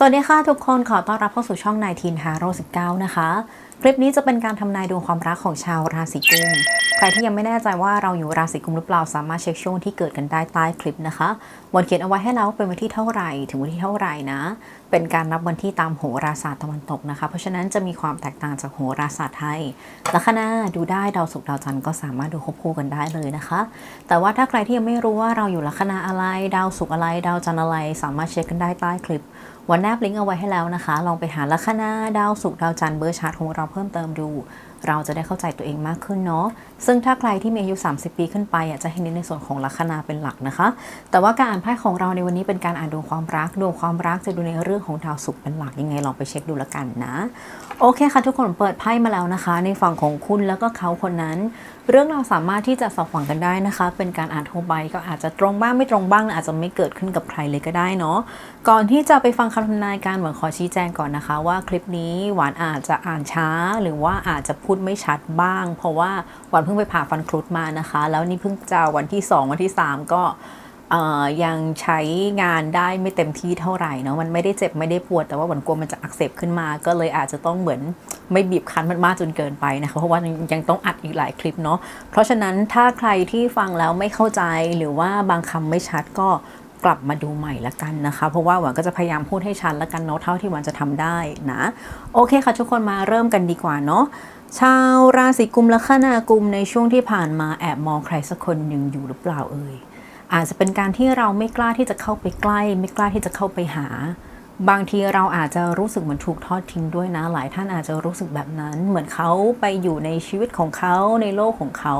สวัสดีค่ะทุกคนขอต้อนรับเข้าสู่ช่องนายทีนฮาโร่19 นะคะ คลิปนี้จะเป็นการทำนายดวงความรักของชาวราศีกุม ใครที่ยังไม่แน่ใจว่าเราอยู่ราศีกุมหรือเปล่าสามารถเช็คช่วงที่เกิดกันได้ใต้คลิปนะคะวันเขียนเอาไว้ให้แล้วเป็นวันที่เท่าไหร่ถึงวันที่เท่าไหร่นะ เป็นการนับวันที่ตามโหราศาสตร์ตะวันตกนะคะ เพราะฉะนั้นจะมีความแตกต่างจากโหราศาสตร์ไทยลัคนาดูได้ดาวศุกร์ดาวจันทร์ก็สามารถดูควบคู่กันได้เลยนะคะ แต่ว่าถ้าใครที่ยังไม่รู้ว่าเราอยู่ลัคนาอะไร ดาวศุกร์อะไร ดาวจันทร์อะไร สามารถเช็คกันได้ใต้คลิป วันแนบลิงก์เอาไว้ให้แล้วนะคะ ลองไปหาลัคนาดาวสุกดาวจันทร์เบอร์ชาร์ตของเราเพิ่มเติมดู เราจะได้เข้าใจตัวเองมากขึ้นเนาะซึ่งถ้าใครที่มีอายุ 30 ปีขึ้นไปอะจะให้เน้นในส่วนของลัคนาเป็นหลักนะคะ แต่ว่าการอ่านไพ่ของเราในวันนี้เป็นการอ่านดวงความรัก ดวงความรักจะดูในเรื่องของดาวศุกร์เป็นหลักยังไงลองไปเช็คดูละกันนะ โอเคค่ะ ทุกคนเปิดไพ่มาแล้วนะคะ ในฝั่งของคุณแล้วก็เขาคนนั้น เรื่องเราสามารถที่จะสอบฝังกันได้นะคะ เป็นการอ่านทั่วไปก็อาจจะตรงบ้างไม่ตรงบ้างอาจจะไม่เกิดขึ้นกับใครเลยก็ได้เนาะก่อนที่จะไปฟังคำทำนายการหวังขอชี้แจงก่อนนะคะ ว่าคลิปนี้หวานอาจจะอ่านช้า หรือว่าอาจจะพูดไม่ชัดบ้าง เพราะว่าหวานพิ่งไปผ่าฟันครุดมานะคะ แล้วนี่เพิ่งจะวันที่ 2 วันที่ 3 ก็ยังใช้งานได้ไม่เต็มที่เท่าไหร่เนาะมันไม่ได้เจ็บไม่ได้ปวดแต่ว่าหวนกลัวมันจะอักเสบขึ้นมา ก็เลยอาจจะต้องเหมือนไม่บีบคั้นมันมากจนเกินไปนะคะเพราะว่ายังต้องอัดอีกหลายคลิปเนาะเพราะฉะนั้นถ้าใครที่ฟังแล้วไม่เข้าใจหรือว่าบางคำไม่ชัดก็ กลับมาดูใหม่ละกันนะคะ เพราะว่าหวานก็จะพยายามพูดให้ชัดละกันเนาะเท่าที่หวานจะทำได้นะ โอเคค่ะทุกคนมาเริ่มกันดีกว่าเนาะชาวราศีกุมและขนากุมในช่วงที่ผ่านมาแอบมองใครสักคนหนึ่งอยู่หรือเปล่าเอ่ยอาจจะเป็นการที่เราไม่กล้าที่จะเข้าไปใกล้ ไม่กล้าที่จะเข้าไปหา บางทีเราอาจจะรู้สึกเหมือนถูกทอดทิ้งด้วยนะ หลายท่านอาจจะรู้สึกแบบนั้น เหมือนเขาไปอยู่ในชีวิตของเขาในโลกของเขา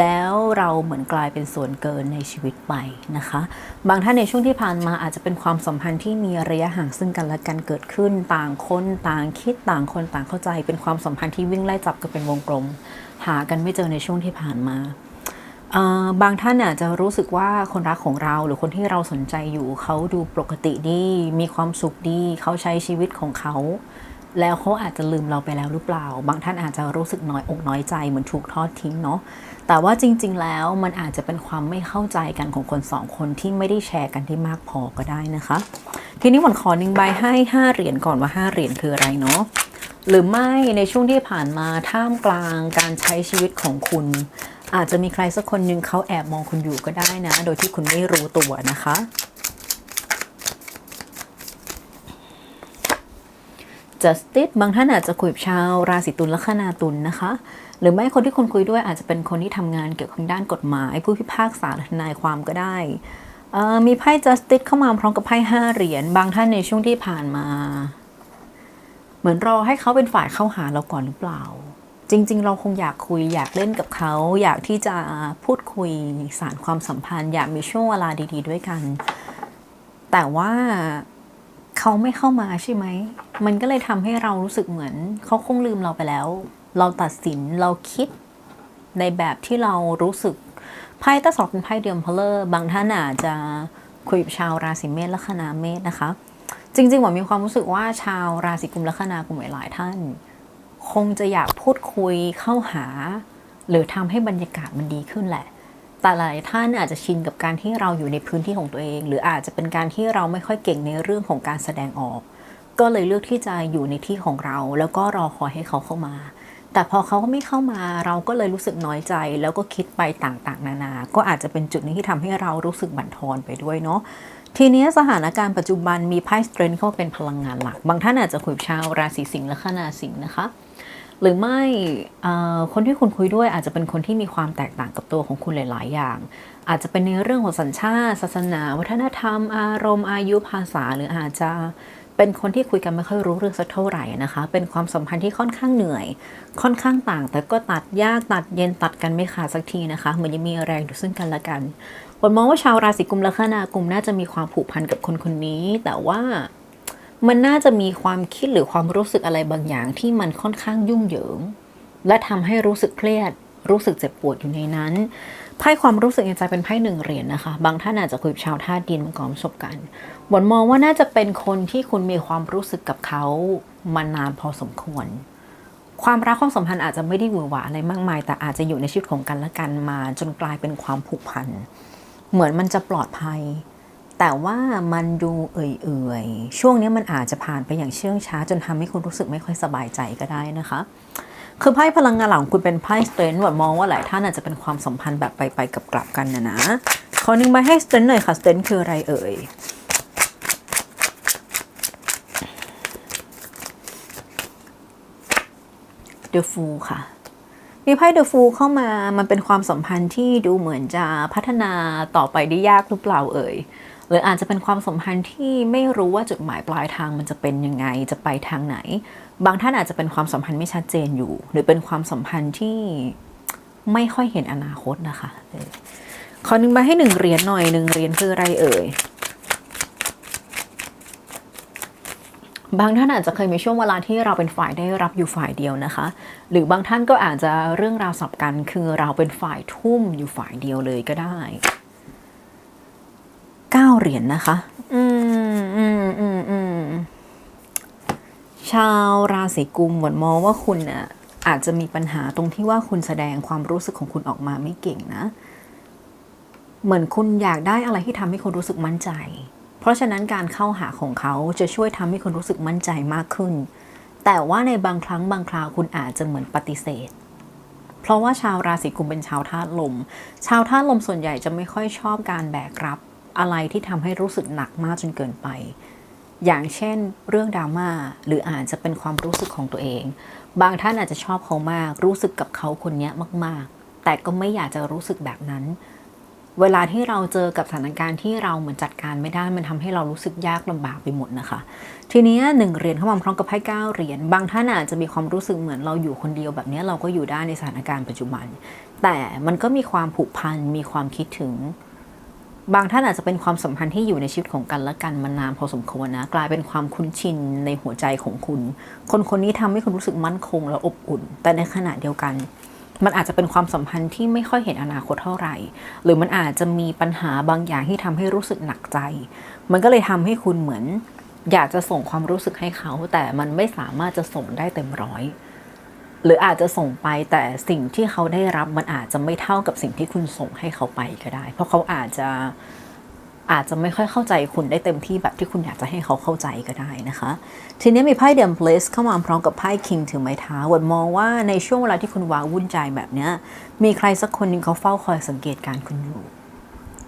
แล้วเราเหมือนกลายเป็นส่วนเกินในชีวิตไปนะคะ บางท่านในช่วงที่ผ่านมาอาจจะเป็นความสัมพันธ์ที่มีระยะห่างซึ่งกันและกันเกิดขึ้น ต่างคนต่างคิดต่างคนต่างเข้าใจ เป็นความสัมพันธ์ที่วิ่งไล่จับกันเป็นวงกลม หากันไม่เจอในช่วงที่ผ่านมาบางท่านอาจจะรู้สึกว่าคนรักของเราหรือคนที่เราสนใจอยู่เขาดูปกติดี มีความสุขดี เขาใช้ชีวิตของเขา แล้วเขาอาจจะลืมเราไปแล้วหรือเปล่า บางท่านอาจจะรู้สึกน้อยอกน้อยใจเหมือนถูกทอดทิ้งเนาะแต่ว่าจริง ๆ แล้วมันอาจจะเป็นความไม่เข้าใจกันของคนสองคนที่ไม่ได้แชร์กันที่มากพอก็ได้นะคะ ทีนี้หมอนขอหนึ่งใบให้ 5 เหรียญก่อนว่า 5 เหรียญคืออะไรเนาะหรือไม่ในช่วงที่ผ่านมาท่ามกลางการใช้ชีวิตของคุณ อาจจะมีใครสักคนหนึ่งเขาแอบมองคุณอยู่ก็ได้นะ โดยที่คุณไม่รู้ตัวนะคะ justice บางท่านอาจจะคุยกับชาวราศีตุลและคนาตุลนะคะ หรือไม่คนที่คุณคุยด้วยอาจจะเป็นคนที่ทำงานเกี่ยวกับด้านกฎหมาย ผู้พิพากษาหรือทนายความก็ได้ มีไพ่ justice เข้ามาพร้อมกับไพ่ห้าเหรียญบางท่านในช่วงที่ผ่านมา เหมือนรอให้เขาเป็นฝ่ายเข้าหาเราก่อนหรือเปล่า จริง ๆ เราคงอยากคุยอยากเล่นกับเขา อยากที่จะพูดคุยสารความสัมพันธ์ อยากมีช่วงเวลาดี ๆ ด้วยกัน แต่ว่า เขาไม่เข้ามาใช่ไหม มันก็เลยทำให้เรารู้สึกเหมือน เขาคงลืมเราไปแล้ว เราตัดสินเราคิดในแบบที่เรารู้สึกไพ่ตาสองเป็นไพ่เดียมพลเลอร์ บางท่านอาจจะคุยกับชาวราศีเมษและคณาเมษนะคะ จริงๆหว่ามีความรู้สึกว่าชาวราศีกุมและคณากุมหลายท่าน คงจะอยากพูดคุยเข้าหา หรือทำให้บรรยากาศมันดีขึ้นแหละ แต่หลายท่านอาจจะชินกับการที่เราอยู่ในพื้นที่ของตัวเอง หรืออาจจะเป็นการที่เราไม่ค่อยเก่งในเรื่องของการแสดงออก ก็เลยเลือกที่จะอยู่ในที่ของเรา แล้วก็รอคอยให้เขาเข้ามา แต่พอเขาไม่เข้ามาเราก็เลยรู้สึกน้อยใจ แล้วก็คิดไปต่างๆ นานา ก็อาจจะเป็นจุดนี้ที่ทำให้เรารู้สึกบั่นทอนไปด้วยเนาะทีนี้สถานการณ์ปัจจุบันมีไพ่สเตรนท์เข้าเป็นพลังงานหลัก บางท่านอาจจะคุยกับชาวราศีสิงห์และคนาสิงห์นะคะ หรือไม่คนที่คุณคุยด้วยอาจจะเป็นคนที่มีความแตกต่างกับตัวของคุณหลาย ๆ อย่าง อาจจะเป็นในเรื่องของสัญชาติ ศาสนา วัฒนธรรม อารมณ์ อายุภาษา หรืออาจจะเป็นคนที่คุยกันไม่ค่อยรู้เรื่องสักเท่าไหร่นะคะ เป็นความสัมพันธ์ที่ค่อนข้างเหนื่อย ค่อนข้างต่าง แต่ก็ตัดยากตัดเย็นตัดกันไม่ขาดสักทีนะคะ เหมือนยังมีแรงอยู่ซึ่งกันและกันผมมองว่าชาวราศีกุมและคนากุมน่าจะมีความผูกพันกับคนคนนี้ แต่ว่า มันน่าจะมีความคิดหรือความรู้สึกอะไรบางอย่างที่มันค่อนข้างยุ่งเหยิง และทำให้รู้สึกเครียด รู้สึกเจ็บปวดอยู่ในนั้นไพ่ความรู้สึกในใจเป็นไพ่หนึ่งเหรียญนะคะ บางท่านอาจจะคุยกับชาวธาตุดินมาก่อนประสบการณ์บนมองว่าน่าจะเป็นคนที่คุณมีความรู้สึกกับเขามานานพอสมควร ความรักความสัมพันธ์อาจจะไม่ได้หวือหวาอะไรมากมาย แต่อาจจะอยู่ในชีวิตของกันและกันมา จนกลายเป็นความผูกพัน เหมือนมันจะปลอดภัย แต่ว่ามันดูเอื่อยๆ ช่วงนี้มันอาจจะผ่านไปอย่างเชื่องช้า จนทำให้คุณรู้สึกไม่ค่อยสบายใจก็ได้นะคะ คือไพ่พลังงานหลังคุณเป็นไพ่สเตรนท์หวดมองว่าหลายท่านอาจจะเป็นความสัมพันธ์แบบไปไปกับกลับกันนะนะ ขอหนึ่งใบให้สเตรนท์หน่อยค่ะสเตรนท์คืออะไรเอ่ย The Fool ค่ะมีไพ่ The Fool เข้ามา มันเป็นความสัมพันธ์ที่ดูเหมือนจะพัฒนาต่อไปได้ยากหรือเปล่าเอ่ย หรืออาจจะเป็นความสัมพันธ์ที่ไม่รู้ว่าจุดหมายปลายทางมันจะเป็นยังไงจะไปทางไหน บางท่านอาจจะเป็นความสัมพันธ์ไม่ชัดเจนอยู่ หรือเป็นความสัมพันธ์ที่ไม่ค่อยเห็นอนาคตนะคะเออขอหนึ่งใบให้หนึ่งเหรียญหน่อยหนึ่งเหรียญคืออะไรเอ่ยบางท่านอาจจะเคยมีช่วงเวลาที่เราเป็นฝ่ายได้รับอยู่ฝ่ายเดียวนะคะ หรือบางท่านก็อาจจะเรื่องราวสับกันคือเราเป็นฝ่ายทุ่มอยู่ฝ่ายเดียวเลยก็ได้ เก้าเหรียญนนะคะ อืมอืมอืมอืมชาวราศีกุมหวนมองว่าคุณน่ะอาจจะมีปัญหาตรงที่ว่าคุณแสดงความรู้สึกของคุณออกมาไม่เก่งนะ เหมือนคุณอยากได้อะไรที่ทำให้คุณรู้สึกมั่นใจ เพราะฉะนั้นการเข้าหาของเขาจะช่วยทำให้คุณรู้สึกมั่นใจมากขึ้น แต่ว่าในบางครั้งบางคราวคุณอาจจะเหมือนปฏิเสธ เพราะว่าชาวราศีกุมเป็นชาวธาตุลม ชาวธาตุลมส่วนใหญ่จะไม่ค่อยชอบการแบกรับ อะไรที่ทำให้รู้สึกหนักมากจนเกินไป อย่างเช่น เรื่องดราม่าหรืออาจจะเป็นความรู้สึกของตัวเอง บางท่านอาจจะชอบเขามากรู้สึกกับเขาคนนี้มาก ๆ แต่ก็ไม่อยากจะรู้สึกแบบนั้น เวลาที่เราเจอกับสถานการณ์ที่เราเหมือนจัดการไม่ได้มันทำให้เรารู้สึกยากลำบากไปหมดนะคะ ทีนี้หนึ่งเหรียญเข้ามาพร้อมกับไพ่เก้าเหรียญบางท่านอาจจะมีความรู้สึกเหมือนเราอยู่คนเดียวแบบนี้เราก็อยู่ได้ในสถานการณ์ปัจจุบัน แต่มันก็มีความผูกพันมีความคิดถึง บางท่านอาจจะเป็นความสัมพันธ์ที่อยู่ในชีวิตของกันและกันมานานพอสมควรนะ กลายเป็นความคุ้นชินในหัวใจของคุณ คนคนนี้ทำให้คุณรู้สึกมั่นคงและอบอุ่น แต่ในขณะเดียวกัน มันอาจจะเป็นความสัมพันธ์ที่ไม่ค่อยเห็นอนาคตเท่าไหร่ หรือมันอาจจะมีปัญหาบางอย่างที่ทำให้รู้สึกหนักใจ มันก็เลยทำให้คุณเหมือน อยากจะส่งความรู้สึกให้เขา แต่มันไม่สามารถจะส่งได้เต็มร้อย หรืออาจจะส่งไปแต่สิ่งที่เขาได้รับมันอาจจะไม่เท่ากับสิ่งที่คุณส่งให้เขาไปก็ได้ เพราะเขาอาจจะอาจจะไม่ค่อยเข้าใจคุณได้เต็มที่แบบที่คุณอยากจะให้เขาเข้าใจก็ได้นะคะ ทีนี้มีไพ่เดมเพลสเข้ามาพร้อมกับไพ่คิงถือไม้เท้าวันมองว่าในช่วงเวลาที่คุณว้าวุ่นใจแบบเนี้ยมีใครสักคนหนึ่งเขาเฝ้าคอยสังเกตการคุณอยู่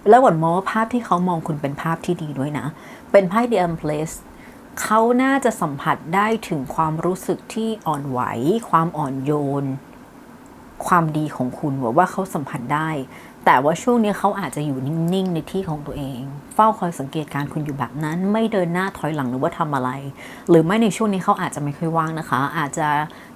แล้วหวนมองว่าภาพที่เขามองคุณเป็นภาพที่ดีด้วยนะ เป็นไพ่เดมเพลส เขาน่าจะสัมผัสได้ถึงความรู้สึกที่อ่อนไหว ความอ่อนโยน ความดีของคุณว่าว่าเขาสัมผัสได้ แต่ว่าช่วงนี้เขาอาจจะอยู่นิ่งๆในที่ของตัวเอง เฝ้าคอยสังเกตการคุณอยู่แบบนั้น ไม่เดินหน้าถอยหลังหรือว่าทำอะไร หรือไม่ในช่วงนี้เขาอาจจะไม่ค่อยว่างนะคะ อาจจะ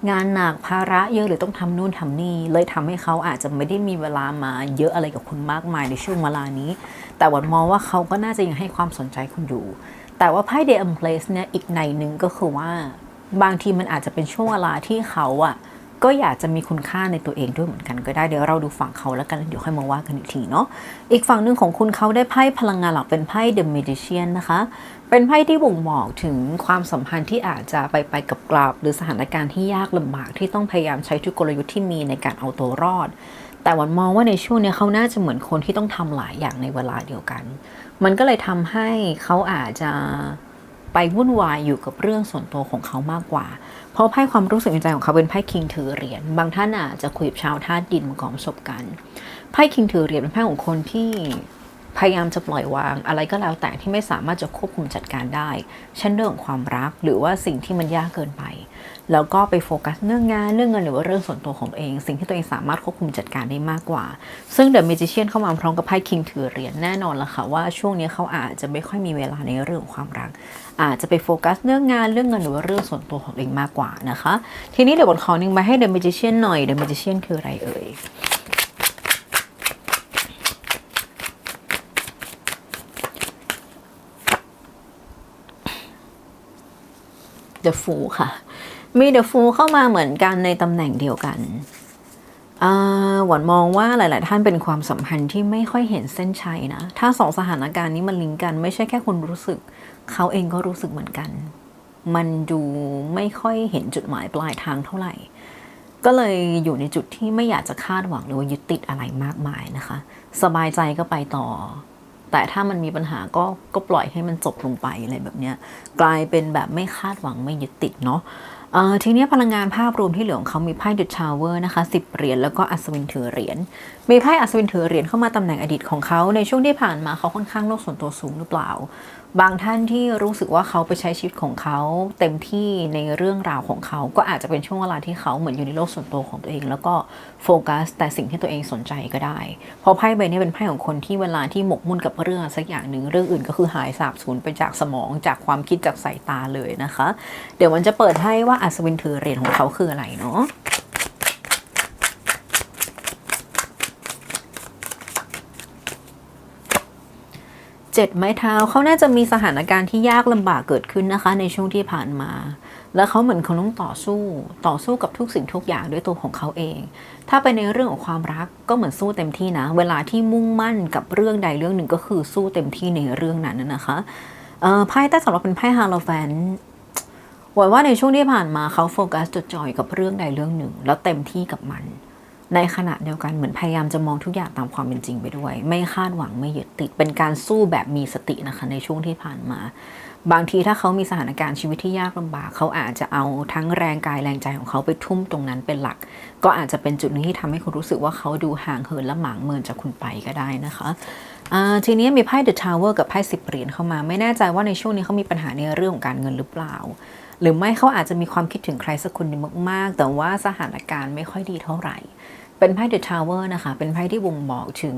งานหนักภาระเยอะหรือต้องทำนู่นทำนี่ เลยทำให้เขาอาจจะไม่ได้มีเวลามาเยอะอะไรกับคุณมากมายในช่วงเวลานี้ แต่วันมองว่าเขาก็น่าจะยังให้ความสนใจคุณอยู่ แต่ว่าไพ่ Day and Place เนี่ยอีกในหนึ่งก็คือว่า บางทีมันอาจจะเป็นช่วงเวลาที่เขาอะก็อยากจะมีคุณค่าในตัวเองด้วยเหมือนกันก็ได้เดี๋ยวเราดูฝั่งเขาแล้วกันเดี๋ยวค่อยมาว่ากันอีกทีเนาะอีกฝั่งหนึ่งของคุณเขาได้ไพ่พลังงานหลักเป็นไพ่ The Magician นะคะ เป็นไพ่ที่บ่งบอกถึงความสัมพันธ์ที่อาจจะไปไปกับกลับหรือสถานการณ์ที่ยากลำบากที่ต้องพยายามใช้ทุกกลยุทธ์ที่มีในการเอาตัวรอด แต่วันมองว่าในช่วงนี้เขาน่าจะเหมือนคนที่ต้องทำหลายอย่างในเวลาเดียวกัน มันก็เลยทำให้เขาอาจจะไปวุ่นวายอยู่กับเรื่องส่วนตัวของเขามากกว่า เพราะไพ่ความรู้สึกในใจของเขาเป็นไพ่คิงถือเหรียญ บางท่านอาจจะคุยกับชาวธาตุดินมาก่อนประสบการณ์ไพ่คิงถือเหรียญเป็นไพ่ของคนที่ พยายามจะปล่อยวางอะไรก็แล้วแต่ที่ไม่สามารถจะควบคุมจัดการได้ เช่นเรื่องความรักหรือว่าสิ่งที่มันยากเกินไป แล้วก็ไปโฟกัสเรื่องงานเรื่องเงินหรือว่าเรื่องส่วนตัวของเอง สิ่งที่ตัวเองสามารถควบคุมจัดการได้มากกว่า ซึ่งเดอะ a มจิเชียนเข้ามาพร้อมกับไพ่คิงถือเหรียญแน่นอนละค่ะว่าช่วงนี้เขาอาจจะไม่ค่อยมีเวลาในเรื่องความรัก อาจจะไปโฟกัสเรื่องงานเรื่องเงินหรือว่าเรื่องส่วนตัวของเองมากกว่านะคะ ทีนี้เดี๋ยวบทขอหนึ่งมาให้เดอะ a มจิเชียนหน่อยเดอะ a มจิเชียนคืออะไรเอ่ย The Fool ค่ะ มี The Fool เข้ามาเหมือนกันในตำแหน่งเดียวกันหวันมองว่าหลาย ๆ ท่านเป็นความสัมพันธ์ที่ไม่ค่อยเห็นเส้นชัยนะ ถ้าสองสถานการณ์นี้มันลิงก์กันไม่ใช่แค่คนรู้สึก เขาเองก็รู้สึกเหมือนกัน มันดูไม่ค่อยเห็นจุดหมายปลายทางเท่าไหร่ ก็เลยอยู่ในจุดที่ไม่อยากจะคาดหวังหรือว่ายึดติดอะไรมากมายนะคะ สบายใจก็ไปต่อ แต่ถ้ามันมีปัญหาก็ก็ปล่อยให้มันจบลงไปอะไรแบบเนี้ยกลายเป็นแบบไม่คาดหวังไม่ยึดติดเนาะทีนี้พลังงานภาพรวมที่เหลือของเขามีไพ่ดุดชาวเวอร์นะคะสิบเหรียญแล้วก็อัศวินถือเหรียญมีไพ่อัศวินถือเหรียญเข้ามาตำแหน่งอดีตของเขาในช่วงที่ผ่านมาเขาค่อนข้างโลกส่วนตัวสูงหรือเปล่า บางท่านที่รู้สึกว่าเขาไปใช้ชีวิตของเขา เต็มที่ในเรื่องราวของเขา ก็อาจจะเป็นช่วงเวลาที่เขาเหมือนอยู่ในโลกส่วนตัวของตัวเอง แล้วก็โฟกัส แต่สิ่งที่ตัวเองสนใจก็ได้ เพราะไพ่ใบนี้เป็นไพ่ของคนที่เวลาที่หมกมุ่นกับเรื่องสักอย่างหนึ่งเรื่องอื่นก็คือหายสาบสูญไปจากสมองจากความคิดจากสายตาเลยนะคะ เดี๋ยวมันจะเปิดให้ว่าอัศวินถือเหรียญของเขาคืออะไรเนาะ เจ็ดไม้เท้าเขาน่าจะมีสถานการณ์ที่ยากลำบากเกิดขึ้นนะคะ ในช่วงที่ผ่านมา แล้วเขาเหมือนเขาต้องต่อสู้ ต่อสู้กับทุกสิ่งทุกอย่างด้วยตัวของเขาเอง ถ้าไปในเรื่องของความรักก็เหมือนสู้เต็มที่นะ เวลาที่มุ่งมั่นกับเรื่องใดเรื่องหนึ่งก็คือสู้เต็มที่ในเรื่องนั้นนะคะไพ่ใต้สำหรับเป็นไพ่ฮาโลแฟนหวังว่าในช่วงที่ผ่านมาเขาโฟกัสจดจ่อยกับเรื่องใดเรื่องหนึ่ง แล้วเต็มที่กับมัน ในขณะเดียวกันเหมือนพยายามจะมองทุกอย่างตามความเป็นจริงไปด้วย ไม่คาดหวังไม่ยึดติดเป็นการสู้แบบมีสตินะคะในช่วงที่ผ่านมา บางทีถ้าเขามีสถานการณ์ชีวิตที่ยากลำบาก เขาอาจจะเอาทั้งแรงกายแรงใจของเขาไปทุ่มตรงนั้นเป็นหลัก ก็อาจจะเป็นจุดนึงที่ทำให้คุณรู้สึกว่าเขาดูห่างเหินและหมางเมินจากคุณไปก็ได้นะคะทีนี้มีไพ่ The Tower กับไพ่สิบเหรียญเข้ามา ไม่แน่ใจว่าในช่วงนี้เขามีปัญหาในเรื่องของการเงินหรือเปล่า หรือไม่เขาอาจจะมีความคิดถึงใครสักคนนึงมาก ๆ แต่ว่าสถานการณ์ไม่ค่อยดีเท่าไหร่ เป็นไพ่ The Tower นะคะ เป็นไพ่ที่บ่งบอกถึง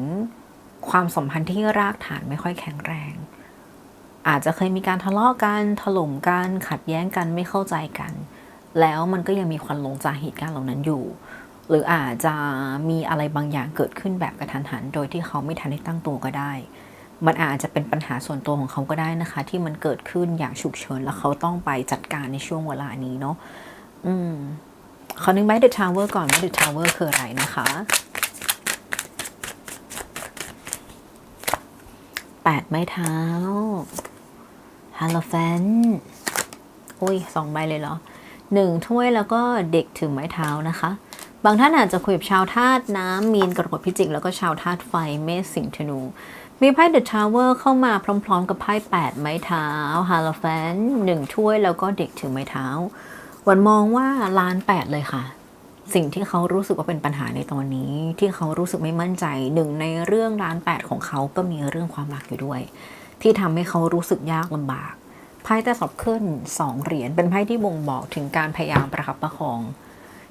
ความสัมพันธ์ที่รากฐานไม่ค่อยแข็งแรง อาจจะเคยมีการทะเลาะกัน ถล่มกัน ขัดแย้งกันไม่เข้าใจกัน แล้วมันก็ยังมีควันลงจากเหตุการณ์เหล่านั้นอยู่ หรืออาจจะมีอะไรบางอย่างเกิดขึ้นแบบกระทันหัน โดยที่เขาไม่ทันได้ตั้งตัวก็ได้ มันอาจจะเป็นปัญหาส่วนตัวของเขาก็ได้นะคะ ที่มันเกิดขึ้นอย่างฉุกเฉินแล้วเขาต้องไปจัดการในช่วงเวลานี้เนาะอืม ขอนึกไม้ The Tower ก่อนว่า The Tower คืออะไรนะคะแปดไม้เท้าฮาโลแฟนอุ้ยสองใบเลยเหรอหนึ่งถ้วยแล้วก็เด็กถือไม้เท้านะคะ บางท่านอาจจะคุยกับชาวธาตุน้ำมีนกรกฎพิจิก แล้วก็ชาวธาตุไฟเมษสิงห์ธนู มีไพ่ The Tower เข้ามาพร้อม ๆ กับไพ่แปดไม้เท้าฮาโลแฟนหนึ่งถ้วยแล้วก็เด็กถือไม้เท้า วันมองว่าล้านแปดเลยค่ะ สิ่งที่เขารู้สึกว่าเป็นปัญหาในตอนนี้ ที่เขารู้สึกไม่มั่นใจหนึ่งในเรื่องล้านแปดของเขาก็มีเรื่องความรักอยู่ด้วย ที่ทำให้เขารู้สึกยากลำบากไพ่แต่สอบขึ้นสองเหรียญเป็นไพ่ที่บ่งบอกถึงการพยายามประคับประคอง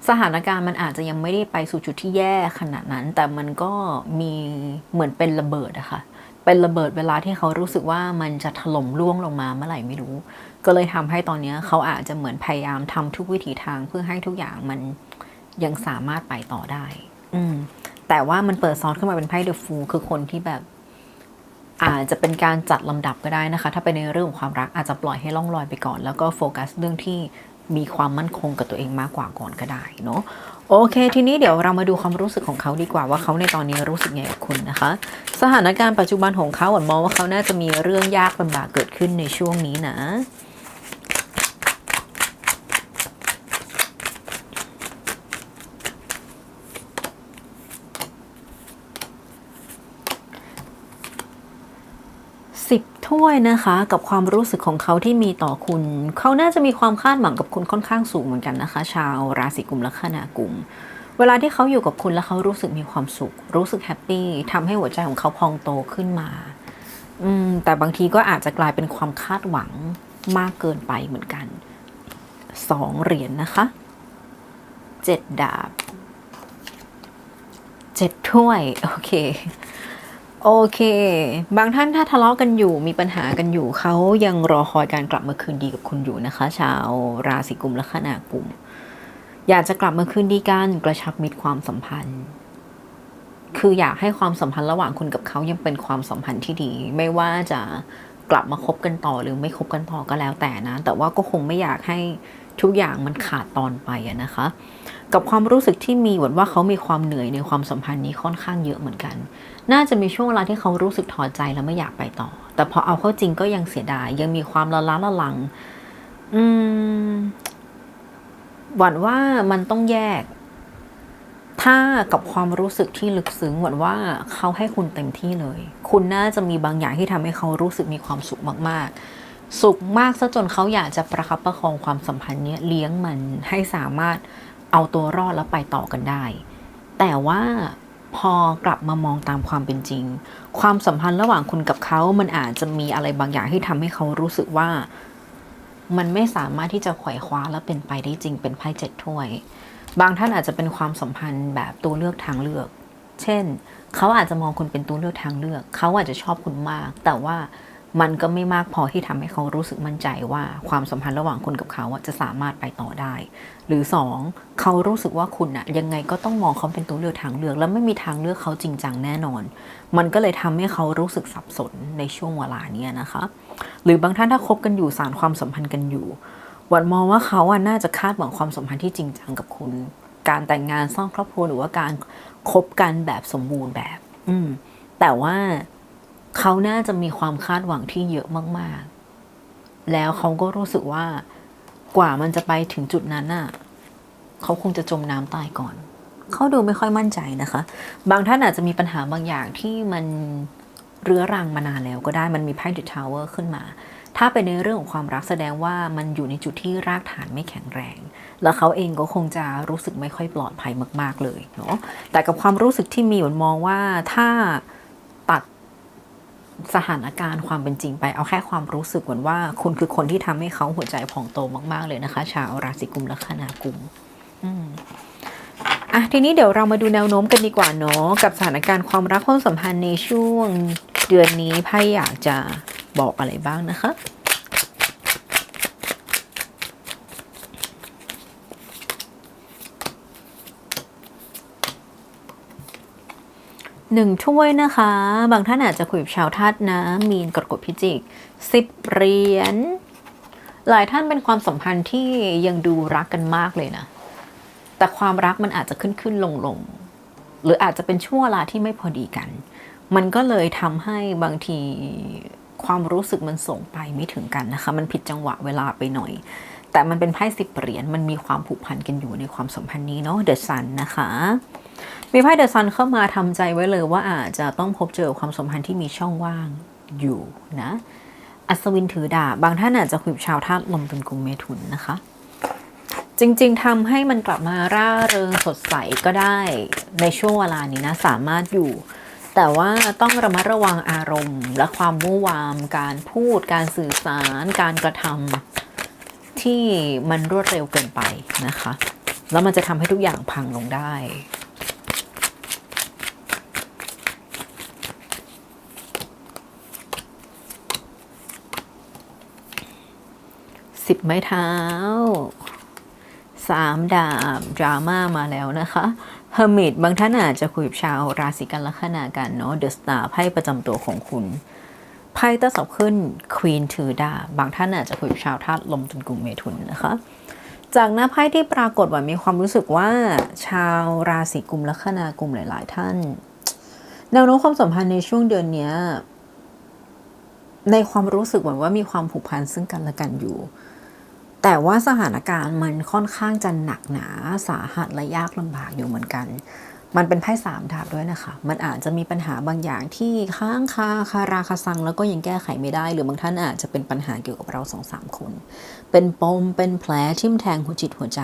สถานการณ์มันอาจจะยังไม่ได้ไปสู่จุดที่แย่ขนาดนั้น แต่มันก็มีเหมือนเป็นระเบิดอะค่ะเป็นระเบิดเวลาที่เขารู้สึกว่ามันจะถล่มร่วงลงมาเมื่อไหร่ไม่รู้ ก็เลยทำให้ตอนนี้เขาอาจจะเหมือนพยายามทำทุกวิถีทางเพื่อให้ทุกอย่างมันยังสามารถไปต่อได้ อืม แต่ว่ามันเปิดซ้อนขึ้นมาเป็นไพ่เดอะฟูคือคนที่แบบ อาจจะเป็นการจัดลำดับก็ได้นะคะ ถ้าเป็นในเรื่องของความรักอาจจะปล่อยให้ล่องลอยไปก่อน แล้วก็โฟกัสเรื่องที่มีความมั่นคงกับตัวเองมากกว่าก่อนก็ได้เนาะโอเค ทีนี้เดี๋ยวเรามาดูความรู้สึกของเขาดีกว่าว่าเขาในตอนนี้รู้สึกไงกับคุณนะคะ สถานการณ์ปัจจุบันของเขาหวนมองว่าเขาน่าจะมีเรื่องยากลำบากเกิดขึ้นในช่วงนี้นะ สิบ ถ้วยนะคะกับความรู้สึกของเขาที่มีต่อคุณ เขาน่าจะมีความคาดหวังกับคุณค่อนข้างสูงเหมือนกันนะคะ ชาวราศีกุมและคณากุม เวลาที่เขาอยู่กับคุณแล้วเขารู้สึกมีความสุข รู้สึกแฮปปี้ทำให้หัวใจของเขาพองโตขึ้นมาอืมแต่บางทีก็อาจจะกลายเป็นความคาดหวังมากเกินไปเหมือนกันสองเหรียญนนะคะเจ็ดดาบเจ็ดถ้วย โอเค โอเค บางท่านถ้าทะเลาะกันอยู่มีปัญหากันอยู่เขายังรอคอยการกลับมาคืนดีกับคุณอยู่นะคะ ชาวราศีกุมและคณากุม อยากจะกลับมาคืนดีกันกระชับมิตรความสัมพันธ์ คืออยากให้ความสัมพันธ์ระหว่างคุณกับเขายังเป็นความสัมพันธ์ที่ดี ไม่ว่าจะกลับมาคบกันต่อหรือไม่คบกันต่อก็แล้วแต่นะ แต่ว่าก็คงไม่อยากให้ทุกอย่างมันขาดตอนไปอะนะคะ กับความรู้สึกที่มีเหมือนว่าเขามีความเหนื่อยในความสัมพันธ์นี้ค่อนข้างเยอะเหมือนกัน น่าจะมีช่วงเวลาที่เขารู้สึกถอดใจแล้วไม่อยากไปต่อ แต่พอเอาเข้าจริงก็ยังเสียดาย ยังมีความละล้าละลัง อืม หวั่นว่ามันต้องแยก ถ้ากับความรู้สึกที่ลึกซึ้งหมือนว่าเขาให้คุณเต็มที่เลย คุณน่าจะมีบางอย่างที่ทำให้เขารู้สึกมีความสุขมาก ๆสุขมากซะจนเขาอยากจะประคับประคองความสัมพันธ์นี้เลี้ยงมันให้สามารถ เอาตัวรอดแล้วไปต่อกันได้ แต่ว่าพอกลับมามองตามความเป็นจริง ความสัมพันธ์ระหว่างคุณกับเขา มันอาจจะมีอะไรบางอย่างที่ทำให้เขารู้สึกว่า มันไม่สามารถที่จะไขว่คว้าและเป็นไปได้จริงเป็นไพ่เจ็ดถ้วย บางท่านอาจจะเป็นความสัมพันธ์แบบตัวเลือกทางเลือก เช่น เขาอาจจะมองคุณเป็นตัวเลือกทางเลือก เขาอาจจะชอบคุณมาก แต่ว่า มันก็ไม่มากพอที่ทำให้เขารู้สึกมั่นใจว่าความสัมพันธ์ระหว่างคุณกับเขาจะสามารถไปต่อได้ หรือสองเขารู้สึกว่าคุณอะยังไงก็ต้องมองเขาเป็นตัวเลือกทางเลือก แล้วไม่มีทางเลือกเขาจริงจังแน่นอน มันก็เลยทำให้เขารู้สึกสับสนในช่วงเวลาเนี้ยนะคะ หรือบางท่านถ้าคบกันอยู่สารความสัมพันธ์กันอยู่วันมองว่าเขาอะน่าจะคาดหวังความสัมพันธ์ที่จริงจังกับคุณ การแต่งงานสร้างครอบครัวหรือว่าการคบกันแบบสมบูรณ์แบบ อืมแต่ว่า เขาน่าจะมีความคาดหวังที่เยอะมาก ๆ แล้วเขาก็รู้สึกว่ากว่ามันจะไปถึงจุดนั้นน่ะ เขาคงจะจมน้ำตายก่อน เขาดูไม่ค่อยมั่นใจนะคะ บางท่านอาจจะมีปัญหาบางอย่างที่มันเรื้อรังมานานแล้วก็ได้มันมีไพ่เดอะทาวเวอร์ขึ้นมา ถ้าเป็นในเรื่องของความรักแสดงว่ามันอยู่ในจุดที่รากฐานไม่แข็งแรง แล้วเขาเองก็คงจะรู้สึกไม่ค่อยปลอดภัยมาก ๆเลยเนาะแต่กับความรู้สึกที่มีหวนมองว่าถ้า สถานการณ์ความเป็นจริงไปเอาแค่ความรู้สึกเหมือนว่า คุณคือคนที่ทำให้เขาหัวใจผ่องโตมากๆเลยนะคะ ชาวราศีกุมและคนากุมอืมอะทีนี้เดี๋ยวเรามาดูแนวโน้มกันดีกว่าเนาะกับสถานการณ์ความรักความสัมพันธ์ในช่วงเดือนนี้ไพ่อยากจะบอกอะไรบ้างนะคะ หนึ่งถ้วยนะคะ บางท่านอาจจะคุยกับชาวธาตุนะมีนกรกฎพิจิกสิบเหรียญหลายท่านเป็นความสัมพันธ์ที่ยังดูรักกันมากเลยนะ แต่ความรักมันอาจจะขึ้นขึ้นลงลงหรืออาจจะเป็นช่วงเวลาที่ไม่พอดีกัน มันก็เลยทำให้บางทีความรู้สึกมันส่งไปไม่ถึงกันนะคะ มันผิดจังหวะเวลาไปหน่อย แต่มันเป็นไพ่สิบเหรียญมันมีความผูกพันกันอยู่ในความสัมพันธ์นี้เนาะเดอะซันนะคะ มีไพ่เดอะซันเข้ามาทำใจไว้เลยว่าอาจจะต้องพบเจอความสัมพันธ์ที่มีช่องว่างอยู่นะ อัศวินถือดาบบางท่านอาจจะคุยกับชาวธาตุลมตุนกุมเมถุนนะคะ จริงๆทำให้มันกลับมาร่าเริงสดใสก็ได้ในช่วงเวลานี้นะ สามารถอยู่ แต่ว่าต้องระมัดระวังอารมณ์ และความมู่วาม การพูด การสื่อสาร การกระทำที่มันรวดเร็วเกินไปนะคะ แล้วมันจะทำให้ทุกอย่างพังลงได้ สิบไม้เท้าสามดาบดราม่ามาแล้วนะคะเฮอร์มิตบางท่านอาจจะคุยกับชาวราศีกันลัคนากันเนาะเดอะสตาร์ไพ่ประจำตัวของคุณไพ่ตะสอบขึ้นควีนถือดาบบางท่านอาจจะคุยกับชาวธาตุลมจนกลุ่มเมถุนนะคะ จากหน้าไพ่ที่ปรากฏว่ามีความรู้สึกว่าชาวราศีกุมลัคนากลุ่มหลาย ๆ ท่าน แนวโน้มความสัมพันธ์ในช่วงเดือนนี้ในความรู้สึกเหมือนว่ามีความผูกพันซึ่งกันและกันอยู่ แต่ว่าสถานการณ์มันค่อนข้างจะหนักหนาสาหัสและยากลำบากอยู่เหมือนกัน มันเป็นไพ่สามดาบด้วยนะคะ มันอาจจะมีปัญหาบางอย่างที่ค้างคาคาราคาซังแล้วก็ยังแก้ไขไม่ได้ หรือบางท่านอาจจะเป็นปัญหาเกี่ยวกับเราสองสามคน เป็นปมเป็นแผลทิ่มแทงหัวจิตหัวใจ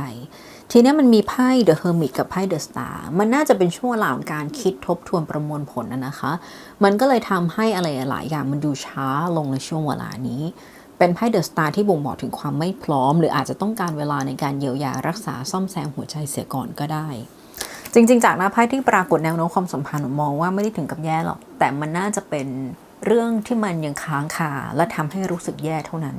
ทีนี้มันมีไพ่ The Hermit กับไพ่ The Star มันน่าจะเป็นช่วงเวลาของการคิดทบทวนประมวลผลนะนะคะ มันก็เลยทำให้อะไรหลายอย่างมันดูช้าลงในช่วงเวลานี้ เป็นไพ่เดอะสตาร์ที่บ่งบอกถึงความไม่พร้อม หรืออาจจะต้องการเวลาในการเยียวยารักษาซ่อมแซมหัวใจเสียก่อนก็ได้ จริง ๆ จากหน้าไพ่ที่ปรากฏแนวโน้มความสัมพันธ์มมองว่าไม่ได้ถึงกับแย่หรอก แต่มันน่าจะเป็นเรื่องที่มันยังค้างคาและทำให้รู้สึกแย่เท่านั้น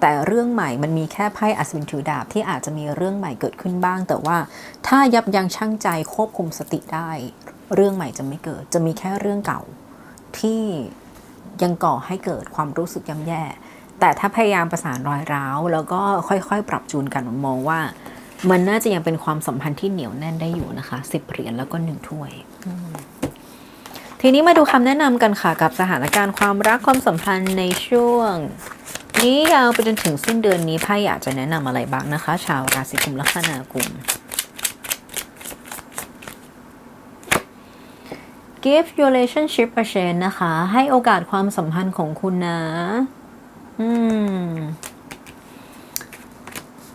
แต่เรื่องใหม่มันมีแค่ไพ่อัศวินถือดาบที่อาจจะมีเรื่องใหม่เกิดขึ้นบ้าง แต่ว่าถ้ายับยั้งชั่งใจควบคุมสติได้ เรื่องใหม่จะไม่เกิด จะมีแค่เรื่องเก่าที่ยังก่อให้เกิดความรู้สึกย่ำแย่ แต่ถ้าพยายามประสานรอยร้าว แล้วก็ค่อยๆ ปรับจูนกันผมมองว่า มันน่าจะยังเป็นความสัมพันธ์ที่เหนียวแน่นได้อยู่นะคะสิบเหรียญแล้วก็หนึ่งถ้วย ทีนี้มาดูคำแนะนำกันค่ะกับสถานการณ์ความรักความสัมพันธ์ในช่วง นี้ยาวไปจนถึงสิ้นเดือนนี้ไพ่อยากจะแนะนำอะไรบ้างนะคะ ชาวราศีกุมลัคนากุม give your relationship a chance นะคะ ให้โอกาสความสัมพันธ์ของคุณนะ อืม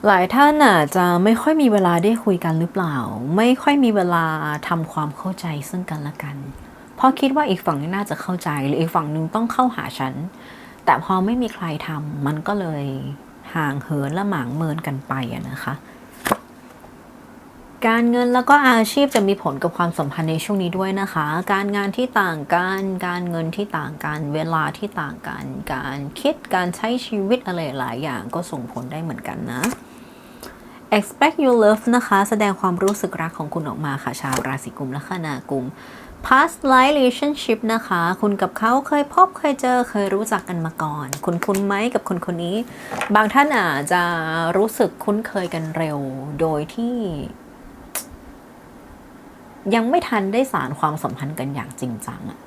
หลายท่านอาจจะไม่ค่อยมีเวลาได้คุยกันหรือเปล่า ไม่ค่อยมีเวลาทำความเข้าใจซึ่งกันและกัน เพราะคิดว่าอีกฝั่งนึงน่าจะเข้าใจ หรืออีกฝั่งนึงต้องเข้าหาฉัน แต่พอไม่มีใครทำมันก็เลยห่างเหินและหมางเมินกันไปอะนะคะ การเงินแล้วก็อาชีพจะมีผลกับความสัมพันธ์ในช่วงนี้ด้วยนะคะ การงานที่ต่างกัน การเงินที่ต่างกัน เวลาที่ต่างกัน การคิด การใช้ชีวิตอะไรหลายอย่างก็ส่งผลได้เหมือนกันนะ expect your love นะคะ แสดงความรู้สึกรักของคุณออกมาค่ะ ชาวราศีกุมและคนากุม past life relationship นะคะ คุณกับเขาเคยพบเคยเจอเคยรู้จักกันมาก่อน คุณคุ้นไหมกับคนคนนี้ บางท่านอาจจะรู้สึกคุ้นเคยกันเร็ว โดยที่ ยังไม่ทันได้สารความสัมพันธ์กันอย่างจริงจังอะ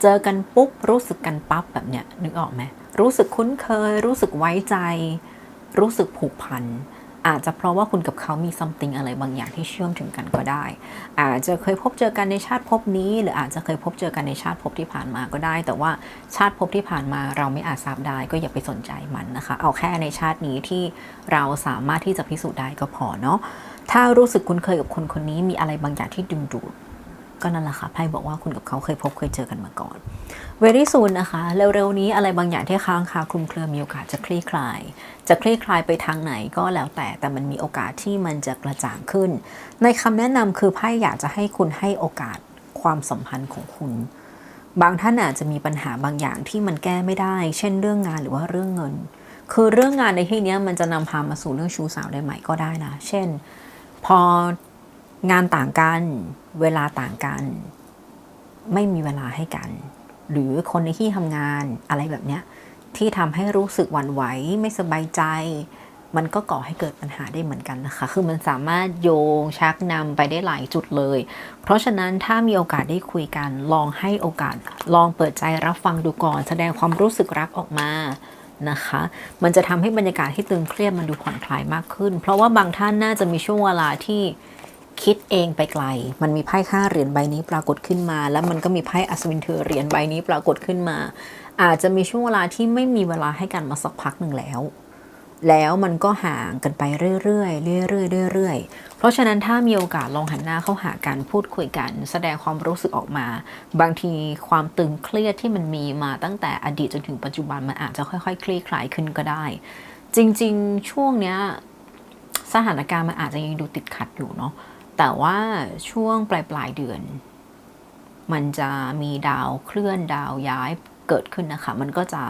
เจอกันปุ๊บรู้สึกกันปั๊บแบบเนี้ยนึกออกไหมรู้สึกคุ้นเคย รู้สึกไว้ใจ รู้สึกผูกพันอาจจะเพราะว่าคุณกับเขามี something อะไรบางอย่างที่เชื่อมถึงกันก็ได้ อาจจะเคยพบเจอกันในชาติภพนี้ หรืออาจจะเคยพบเจอกันในชาติภพที่ผ่านมาก็ได้ แต่ว่าชาติภพที่ผ่านมาเราไม่อาจทราบได้ก็อย่าไปสนใจมันนะคะ เอาแค่ในชาตินี้ที่เราสามารถที่จะพิสูจน์ได้ก็พอเนาะ ถ้ารู้สึกคุ้นเคยกับคนคนนี้มีอะไรบางอย่างที่ดึงดูดก็นั่นแหละค่ะไพ่บอกว่าคุณกับเขาเคยพบเคยเจอกันมาก่อน very soon นะคะ เร็วๆนี้อะไรบางอย่างที่ค้างคาคลุมเครือมีโอกาสจะคลี่คลาย จะคลี่คลายไปทางไหนก็แล้วแต่แต่มันมีโอกาสที่มันจะกระจ่างขึ้น ในคำแนะนำคือไพ่อยากจะให้คุณให้โอกาสความสัมพันธ์ของคุณ บางท่านอาจจะมีปัญหาบางอย่างที่มันแก้ไม่ได้ เช่นเรื่องงานหรือว่าเรื่องเงิน คือเรื่องงานในที่นี้มันจะนำพามาสู่เรื่องชู้สาวได้ไหมก็ได้นะ เช่น พองานต่างกัน เวลาต่างกัน ไม่มีเวลาให้กัน หรือคนในที่ทำงานอะไรแบบเนี้ยที่ทำให้รู้สึกหวั่นไหวไม่สบายใจ มันก็ก่อให้เกิดปัญหาได้เหมือนกันนะคะ คือมันสามารถโยงชักนำไปได้หลายจุดเลย เพราะฉะนั้นถ้ามีโอกาสได้คุยกัน ลองให้โอกาส ลองเปิดใจรับฟังดูก่อน แสดงความรู้สึกรักออกมา นะคะ มันจะทำให้บรรยากาศที่ตึงเครียดมันดูผ่อนคลายมากขึ้น เพราะว่าบางท่านน่าจะมีช่วงเวลาที่คิดเองไปไกล มันมีไพ่ค่าเหรียญใบนี้ปรากฏขึ้นมา แล้วมันก็มีไพ่อัศวินเทอเหรียญใบนี้ปรากฏขึ้นมา อาจจะมีช่วงเวลาที่ไม่มีเวลาให้กันมาสักพักหนึ่งแล้ว แล้วมันก็ห่างกันไปเรื่อยๆเรื่อยๆเรื่อยๆ เพราะฉะนั้นถ้ามีโอกาสลองหันหน้าเข้าหากันพูดคุยกัน แสดงความรู้สึกออกมา บางทีความตึงเครียดที่มันมีมาตั้งแต่อดีตจนถึงปัจจุบันมันอาจจะค่อยๆ คลี่คลายขึ้นก็ได้ จริงๆ ช่วงเนี้ยสถานการณ์มันอาจจะยังดูติดขัดอยู่เนาะแต่ว่าช่วงปลายปลายๆเดือน มันจะมีดาวเคลื่อนดาวย้ายเกิดขึ้นนะคะ มันก็จะ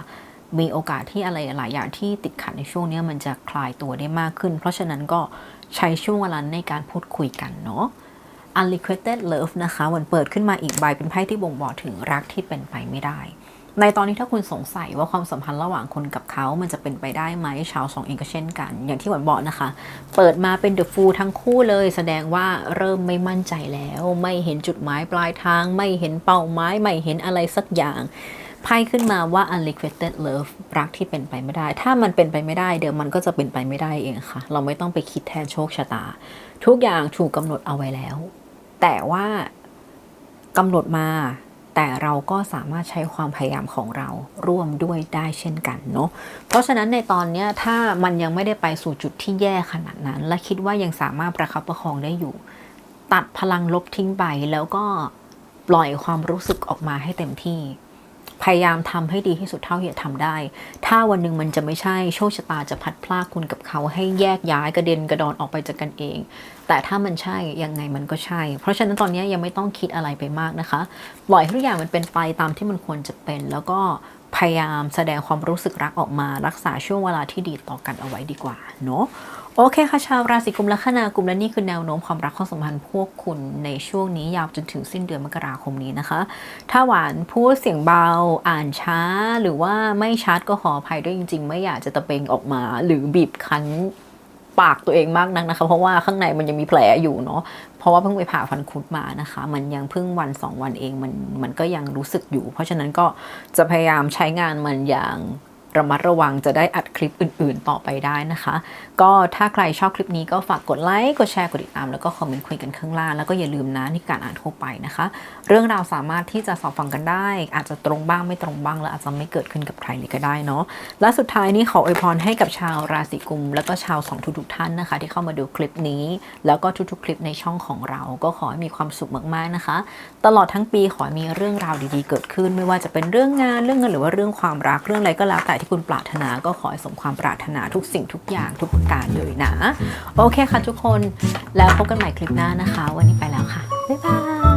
มีโอกาสที่อะไรหลายอย่างที่ติดขัดในช่วงนี้มันจะคลายตัวได้มากขึ้น เพราะฉะนั้นก็ใช้ช่วงเวลาในการพูดคุยกันเนาะ unrequited love นะคะมันเปิดขึ้นมาอีกใบเป็นไพ่ที่บ่งบอกถึงรักที่เป็นไปไม่ได้ ในตอนนี้ถ้าคุณสงสัยว่าความสัมพันธ์ระหว่างคนกับเขา มันจะเป็นไปได้ไหมชาวสองเองก็เช่นกัน อย่างที่หวันบอกนะคะ เปิดมาเป็น The Fool ทั้งคู่เลย แสดงว่าเริ่มไม่มั่นใจแล้ว ไม่เห็นจุดหมายปลายทาง ไม่เห็นเป้าหมาย ไม่เห็นอะไรสักอย่าง ไพ่ขึ้นมาว่า unrequited love รักที่เป็นไปไม่ได้ ถ้ามันเป็นไปไม่ได้ เดี๋ยวมันก็จะเป็นไปไม่ได้เองค่ะ เราไม่ต้องไปคิดแทนโชคชะตา ทุกอย่างถูกกำหนดเอาไว้แล้ว แต่ว่ากำหนดมาแต่เราก็สามารถใช้ความพยายามของเราร่วมด้วยได้เช่นกันเนาะ เพราะฉะนั้นในตอนนี้ถ้ามันยังไม่ได้ไปสู่จุดที่แย่ขนาดนั้น และคิดว่ายังสามารถประคับประคองได้อยู่ ตัดพลังลบทิ้งไปแล้วก็ปล่อยความรู้สึกออกมาให้เต็มที่ พยายามทำให้ดีที่สุดเท่าที่จะทำได้ ถ้าวันหนึ่งมันจะไม่ใช่โชคชะตาจะพัดพลากคุณกับเขาให้แยกย้ายกระเด็นกระดอนออกไปจากกันเอง แต่ถ้ามันใช่ยังไงมันก็ใช่ เพราะฉะนั้นตอนนี้ยังไม่ต้องคิดอะไรไปมากนะคะ ปล่อยทุกอย่างมันเป็นไปตามที่มันควรจะเป็น แล้วก็พยายามแสดงความรู้สึกรักออกมา รักษาช่วงเวลาที่ดีต่อกันเอาไว้ดีกว่าเนาะ โอเคค่ะชาวราศีกุมและคณากุมและนี่คือแนวโน้มความรักความสัมพันธ์พวกคุณในช่วงนี้ยาวจนถึงสิ้นเดือนมกราคมนี้นะคะ ถ้าหวานพูดเสียงเบาอ่านช้า หรือว่าไม่ชัดก็ขออภัยด้วยจริง ๆ ไม่อยากจะตะเบงออกมา หรือบีบคั้นปากตัวเองมากนักนะคะ เพราะว่าข้างในมันยังมีแผลอยู่เนาะเพราะว่าเพิ่งไปผ่าฟันคุดมานะคะ มันยังเพิ่งวันสองวันเองมันมันก็ยังรู้สึกอยู่ เพราะฉะนั้นก็จะพยายามใช้งานมันอย่าง ระมัดระวังจะได้อัดคลิปอื่น ๆ ต่อไปได้นะคะ ก็ถ้าใครชอบคลิปนี้ก็ฝากกดไลค์กดแชร์กดติดตาม แล้วก็คอมเมนต์คุยกันข้างล่างแล้วก็อย่าลืมนะที่การอ่านทั่วไปนะคะ เรื่องราวสามารถที่จะสอบฟังกันได้ อาจจะตรงบ้างไม่ตรงบ้าง และอาจจะไม่เกิดขึ้นกับใครเลยก็ได้เนาะและสุดท้ายนี้ขออวยพรให้กับชาวราศีกุม แล้วก็ชาวสองทุกๆท่านนะคะ ที่เข้ามาดูคลิปนี้ แล้วก็ทุกๆ คลิปในช่องของเรา ก็ขอให้มีความสุขมากๆนะคะ ตลอดทั้งปีขอให้มีเรื่องราวดีๆ เกิดขึ้น ไม่ว่าจะเป็นเรื่องงานเรื่องเงินหรือว่าเรื่องความรักเรื่องอะไรก็แล้วแต่ที่คุณปรารถนาก็ขอให้สมความปรารถนาทุกสิ่งทุกอย่างทุกประการเลยนะ โอเคค่ะทุกคนแล้วพบกันใหม่คลิปหน้านะคะ วันนี้ไปแล้วค่ะ บ๊ายบาย